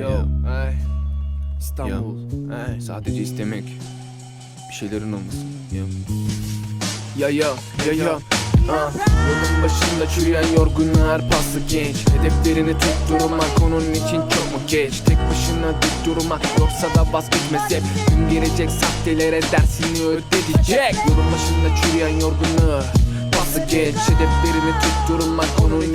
yo, ay. İstanbul, ay. Sadece istemek. Bir şeylerin olması. Ya. Ya ya, ya ya. Ah, yolun başında çürüyen yorgun her paslı genç Hedeflerini tutturmak onun için çok mu geç Tek başına dik durmak yoksa da vazgeçmez hep Gün gelecek sahtelere dersini ödetecek Yolun başında çürüyen yorgunluğu Paslı genç Hedeflerini tutturmak onun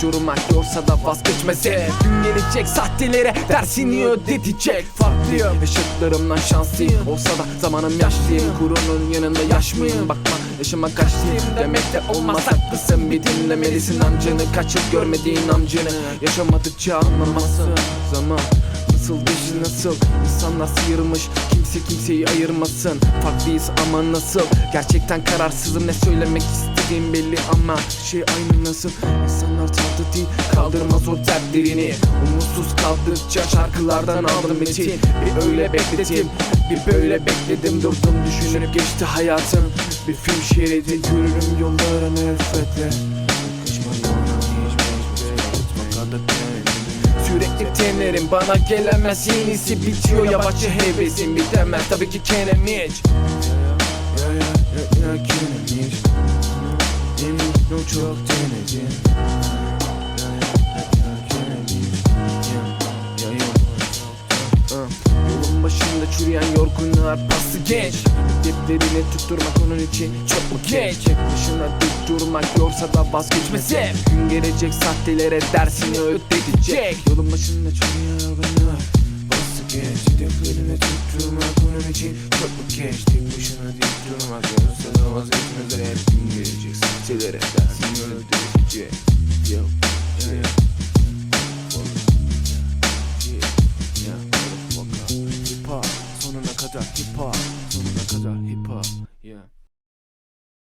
durmak yoksa da vazgeçmez hep Gün gelecek sahtelere dersini ödetecek. Farklıyım yaşıtlarımdan şanslıyım. Olsa da zamanım yaşlıyım Kurunun yanında yaş mıyım Bakma yaşıma kaçlıyım Demek de olmaz. Haklısın Bir dinlemelisin amcanı Kaç yıl görmediğin amcanı Yaşamadıkça anlamazsın. Zaman Nasıl dışı nasıl? İnsanlar sıyırmış Kimse kimseyi ayırmasın. Farklıyız ama nasıl? Gerçekten kararsızım ne söylemek istediğim belli ama Şey aynı nasıl İnsanlar tatlı değil Kaldırmaz o dertlerini Umutsuz kaldıkça şarkılardan aldım metin Bir öyle bekledim Bir böyle bekledim Durdum düşünüp geçti hayatım Bir film şeridi Yürürüm yollara nefretle Sürekli tenerim bana gelemez yenisi bitiyor yavaşça hevesim bitemez tabii ki Kenem hiç Ya ya ya ya Kenem ya Ah, Yolun başında çürüyen yorgunlar paslı genç Hedeflerini tutturmak onun için çok mu geç? Tek başına dik durmak yorsa da vazgeçmez hep Gün gelecek sahtelere dersini ödetecek. Yolun başında çürüyen yorgunlar paslı genç Hedeflerini tutturmak onun için çok mu geç? Tek başına dik durmak yorsa da vazgeçmez hep Gün gelecek sahtelere dersini ödetecek Yo, yeah, yeah. Yeah, motherfucker. Hip hop sonuna kadar hip hop sonuna kadar hip hop. Yeah.